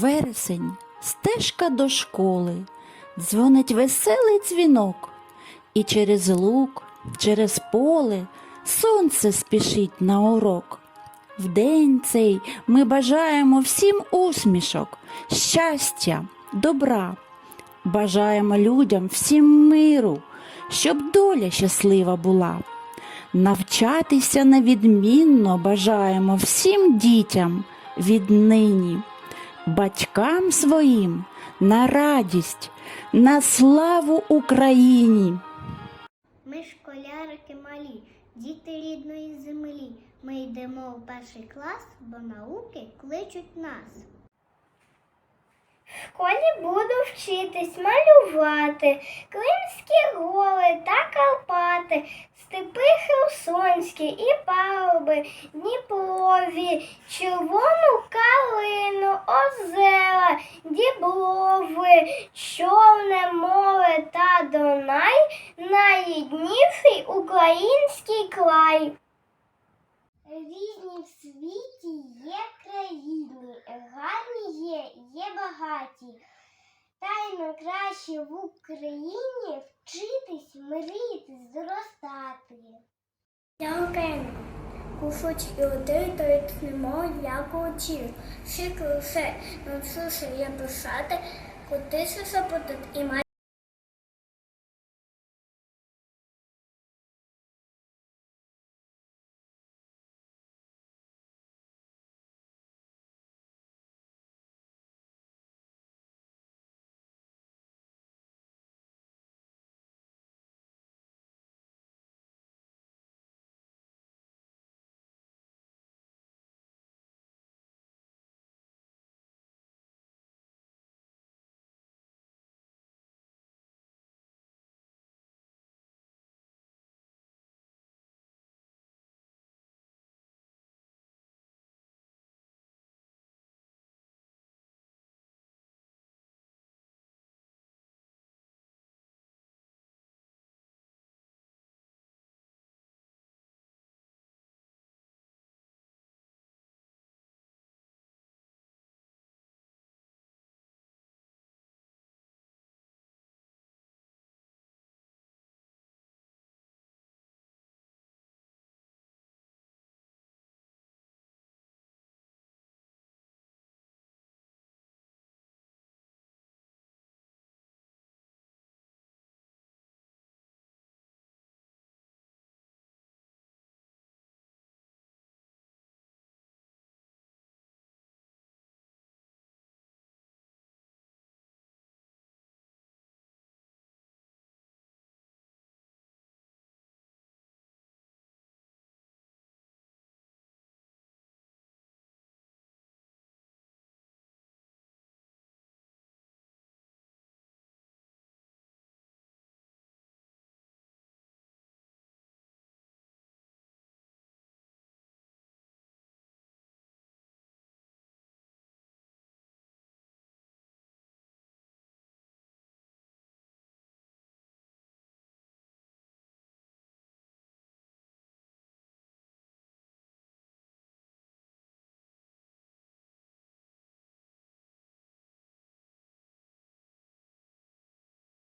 Вересень, стежка до школи, дзвонить веселий дзвінок, і через лук, через поле сонце спішить на урок. В день цей ми бажаємо всім усмішок, щастя, добра. Бажаємо людям всім миру, щоб доля щаслива була. Навчатися невідмінно бажаємо всім дітям віднині, батькам своїм на радість, на славу Україні. Ми школярики малі, діти рідної землі. Ми йдемо в перший клас, бо науки кличуть нас. В школі буду вчитись малювати Кримські гори та Карпати, степи Херсонські і пагорби, Дніпрові, червону калину, озера, діброви, Чорне море та Дунай, найрідніший український край. Різні в світі є країни, гарні є, є багаті. Та й найкраще в Україні вчитись, мріяти, зростати. Я Українка. Кусочки води дають немов як очів. Шикли все, навчився я писати, котися запитати і мати.